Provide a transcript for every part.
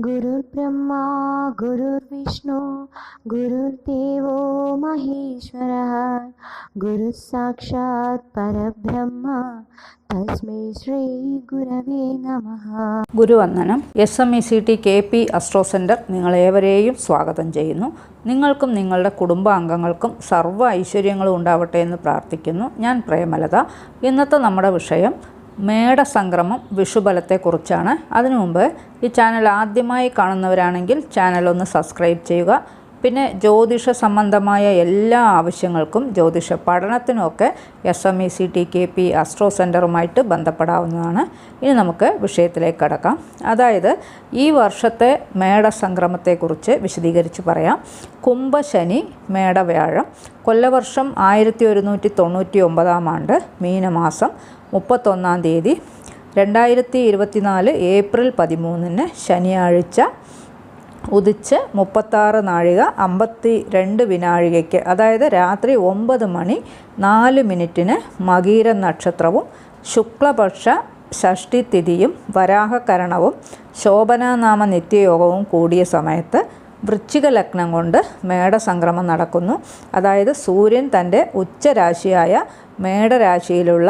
गुरुर्ब्रह्मा गुरुर्विष्णु गुरुर्देवो महेश्वरः गुरुः साक्षात् परब्रह्म തസ്മൈ ശ്രീ ഗുരവേ നമഃ ഗുരുവന്ദനം S M E C T K P astro centre നിങ്ങളേവരെയും സ്വാഗതം ചെയ്യുന്നു നിങ്ങൾക്കും നിങ്ങളുടെ കുടുംബാംഗങ്ങൾക്കും സർവ്വ ഐശ്വര്യങ്ങളും ഉണ്ടാവട്ടെ എന്ന് പ്രാർത്ഥിക്കുന്നു ഞാൻ പ്രേമലത ഇന്നത്തെ നമ്മുടെ വിഷയം മേടസംക്രമം വിഷുബലത്തെക്കുറിച്ചാണ്. അതിനു മുമ്പ് ഈ ചാനൽ ആദ്യമായി കാണുന്നവരാണെങ്കിൽ ചാനൽ ഒന്ന് സബ്സ്ക്രൈബ് ചെയ്യുക. പിന്നെ ജ്യോതിഷ സംബന്ധമായ എല്ലാ ആവശ്യങ്ങൾക്കും ജ്യോതിഷ പഠനത്തിനുമൊക്കെ S M E C T K P astro സെന്ററുമായിട്ട് ബന്ധപ്പെടാവുന്നതാണ്. ഇനി നമുക്ക് വിഷയത്തിലേക്ക് കടക്കാം. അതായത് ഈ വർഷത്തെ മേടസംക്രമത്തെക്കുറിച്ച് വിശദീകരിച്ച് പറയാം. കുംഭശനി മേടവ്യാഴം. കൊല്ലവർഷം ആയിരത്തി ഒരുന്നൂറ്റി തൊണ്ണൂറ്റി ഒമ്പതാം ആണ്ട് മീനമാസം. മുപ്പത്തൊന്നാം തീയതി രണ്ടായിരത്തി ഇരുപത്തിനാല് ഏപ്രിൽ പതിമൂന്നിന് ശനിയാഴ്ച ഉദിച്ച് മുപ്പത്താറ് നാഴിക അമ്പത്തി രണ്ട് വിനാഴികയ്ക്ക് അതായത് രാത്രി ഒമ്പത് മണി നാല് മിനിറ്റിന് മകീര നക്ഷത്രവും ശുക്ലപക്ഷ ഷഷ്ടി തിഥിയും വരാഹകരണവും ശോഭനാനാമ നിത്യയോഗവും കൂടിയ സമയത്ത് വൃശ്ചിക ലഗ്നം കൊണ്ട് മേടസംക്രമം നടക്കുന്നു. അതായത് സൂര്യൻ തന്റെ ഉച്ചരാശിയായ മേടരാശിയിലുള്ള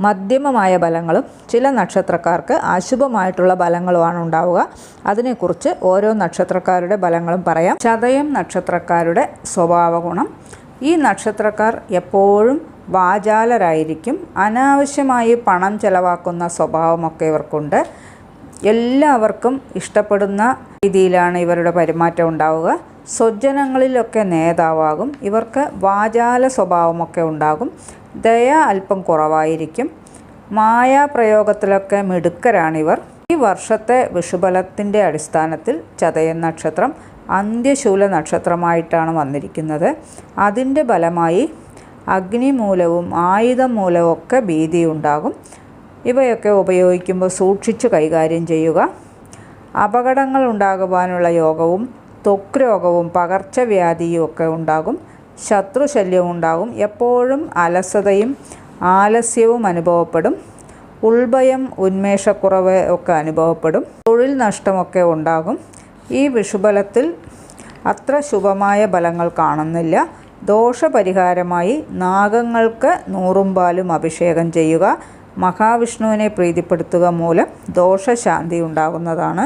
മധ്യമമായ ബലങ്ങളും ചില നക്ഷത്രക്കാർക്ക് അശുഭമായിട്ടുള്ള ബലങ്ങളുമാണ് ഉണ്ടാവുക. അതിനെക്കുറിച്ച് ഓരോ നക്ഷത്രക്കാരുടെ ബലങ്ങളും പറയാം. ചതയം നക്ഷത്രക്കാരുടെ സ്വഭാവ ഗുണം ഈ നക്ഷത്രക്കാർ എപ്പോഴും വാചാലരായിരിക്കും. അനാവശ്യമായി പണം ചെലവാക്കുന്ന സ്വഭാവമൊക്കെ ഇവർക്കുണ്ട്. എല്ലാവർക്കും ഇഷ്ടപ്പെടുന്ന രീതിയിലാണ് ഇവരുടെ പെരുമാറ്റം ഉണ്ടാവുക. സ്വജനങ്ങളിലൊക്കെ നേതാവാകും. ഇവർക്ക് വാചാല സ്വഭാവമൊക്കെ ഉണ്ടാകും. ദയ അല്പം കുറവായിരിക്കും. മായാപ്രയോഗത്തിലൊക്കെ മിടുക്കരാണിവർ. ഈ വർഷത്തെ വിഷുബലത്തിന്റെ അടിസ്ഥാനത്തിൽ ചതയൻ നക്ഷത്രം അന്ത്യശൂല നക്ഷത്രമായിട്ടാണ് വന്നിരിക്കുന്നത്. അതിന്റെ ഫലമായി അഗ്നി മൂലവും ആയുധം മൂലവും ഒക്കെ ഭീതിയുണ്ടാകും. ഇവയൊക്കെ ഉപയോഗിക്കുമ്പോൾ സൂക്ഷിച്ചു കൈകാര്യം ചെയ്യുക. അപകടങ്ങൾ ഉണ്ടാകുവാനുള്ള യോഗവും ത്വക്ക് രോഗവും പകർച്ചവ്യാധിയും ഒക്കെ ഉണ്ടാകും. ശത്രുശല്യവും ഉണ്ടാകും എപ്പോഴും അലസതയും ആലസ്യവും അനുഭവപ്പെടും. ഉൾഭയം ഉന്മേഷക്കുറവ് ഒക്കെ അനുഭവപ്പെടും. തൊഴിൽ നഷ്ടമൊക്കെ ഉണ്ടാകും. ഈ വിഷുബലത്തിൽ അത്ര ശുഭമായ ഫലങ്ങൾ കാണുന്നില്ല. ദോഷപരിഹാരമായി നാഗങ്ങൾക്ക് നൂറും പാലും അഭിഷേകം ചെയ്യുക മഹാവിഷ്ണുവിനെ പ്രീതിപ്പെടുത്തുക മൂലം ദോഷശാന്തി ഉണ്ടാകുന്നതാണ്.